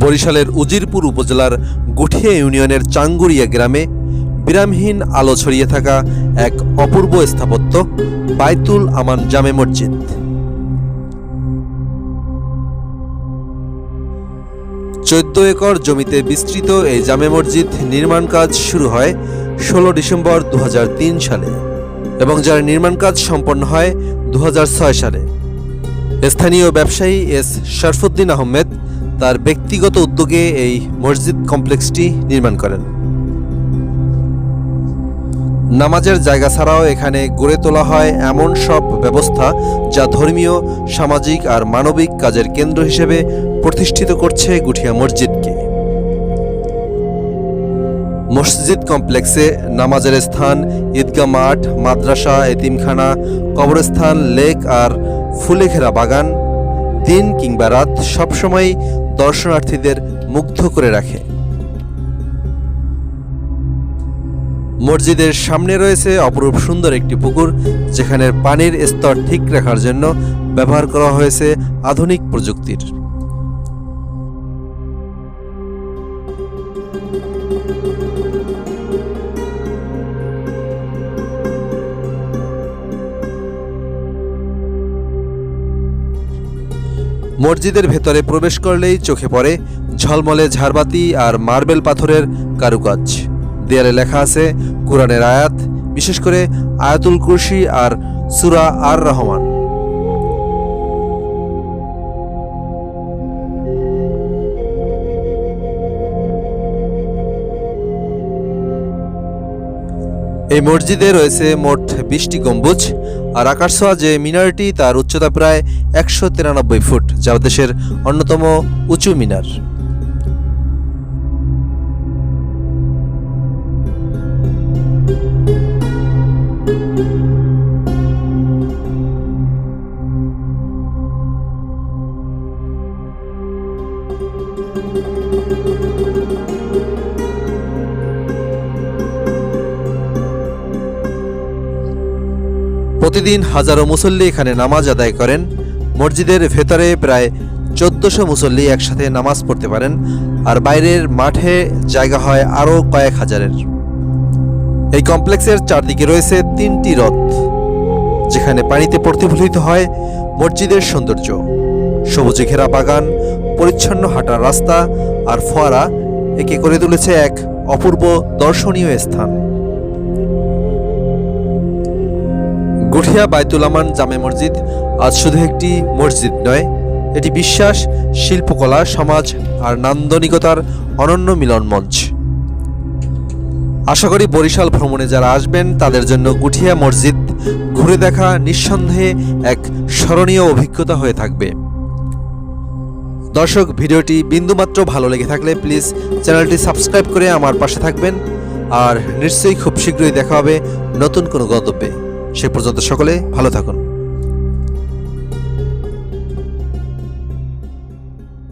বরিশালের উজিরপুর উপজেলার গুঠিয়া ইউনিয়নের চাঙ্গুরিয়া গ্রামে বিরামহীন আলো ছড়িয়ে থাকা এক অপূর্ব স্থাপত্য, বাইতুল আমান জামে মসজিদ। চোদ্দ একর জমিতে বিস্তৃত এই জামে মসজিদ নির্মাণ কাজ শুরু হয় ষোলো ডিসেম্বর দু হাজার তিন সালে এবং যার নির্মাণ কাজ সম্পন্ন হয় দু হাজার ছয় সালে। স্থানীয় ব্যবসায়ী এস শরফুদ্দিন আহমেদ তার ব্যক্তিগত উদ্যোগে এই মসজিদ কমপ্লেক্সটি নির্মাণ করেন। নামাজের জায়গা ছাড়াও এখানে গড়ে তোলা হয় এমন সব ব্যবস্থা যা ধর্মীয়, সামাজিক আর মানবিক কাজের কেন্দ্র হিসেবে প্রতিষ্ঠিত করছে গুঠিয়া মসজিদকে। মসজিদ কমপ্লেক্সে নামাজের স্থান, ঈদগাহ মাঠ, মাদ্রাসা, এতিমখানা, কবরস্থান, লেক আর ফুলে ঘেরা বাগান দিন কিংবা রাত সবসময় দর্শনার্থীদের মুগ্ধ করে রাখে। মসজিদের সামনে রয়েছে অপরূপ সুন্দর একটি পুকুর যেখানে পানির স্তর ঠিক রাখার জন্য ব্যবহার করা হয়েছে আধুনিক প্রযুক্তির। মসজিদের ভেতরে প্রবেশ করলেই চোখে পড়ে ঝলমলে ঝাড়বাতি আর মার্বেল পাথরের কারুকাজ। দেয়ালে লেখা আছে, কোরআনের আয়াত, বিশেষ করে আয়াতুল কুরসি আর সুরা আর রহমান এই মসজিদে রয়েছে মোট বিশটি গম্বুজ আর আকাশছোঁয়া যে মিনারটি তার উচ্চতা প্রায় একশো তিরানব্বই ফুট, যা দেশের অন্যতম উঁচু মিনার। প্রতিদিন হাজারো মুসল্লি এখানে নামাজ আদায় করেন। মসজিদের ভেতরে প্রায় চোদ্দশো মুসল্লি একসাথে নামাজ পড়তে পারেন, আর বাইরের মাঠে জায়গা হয় আরও কয়েক হাজারের। এই কমপ্লেক্সের চারদিকে রয়েছে তিনটি রথ যেখানে পানিতে প্রতিফলিত হয় মসজিদের সৌন্দর্য। সবুজে ঘেরা বাগান, পরিচ্ছন্ন হাঁটার রাস্তা আর ফোয়ারা একে করে তুলেছে এক অপূর্ব দর্শনীয় স্থান। গুঠিয়া বাইতুল আমান জামে মসজিদ, আজ শুধু একটি মসজিদ নয়, এটি বিশ্বাস, শিল্পকলা, সমাজ আর নান্দনিকতার অনন্য মিলন মঞ্চ আশা করি বরিশাল ভ্রমণে যারা আসবেন, তাদের জন্য গুঠিয়া মসজিদ ঘুরে দেখা নিঃসন্দেহে এক স্মরণীয় অভিজ্ঞতা হয়ে থাকবে। দর্শক, ভিডিওটি বিন্দুমাত্র ভালো লেগে থাকলে প্লিজ চ্যানেলটি সাবস্ক্রাইব করে আমার পাশে থাকবেন। আর নিশ্চয়ই খুব শীঘ্রই দেখা হবে নতুন কোনো গন্তব্যে। সে পর্যন্ত সকলে ভালো থাকুন।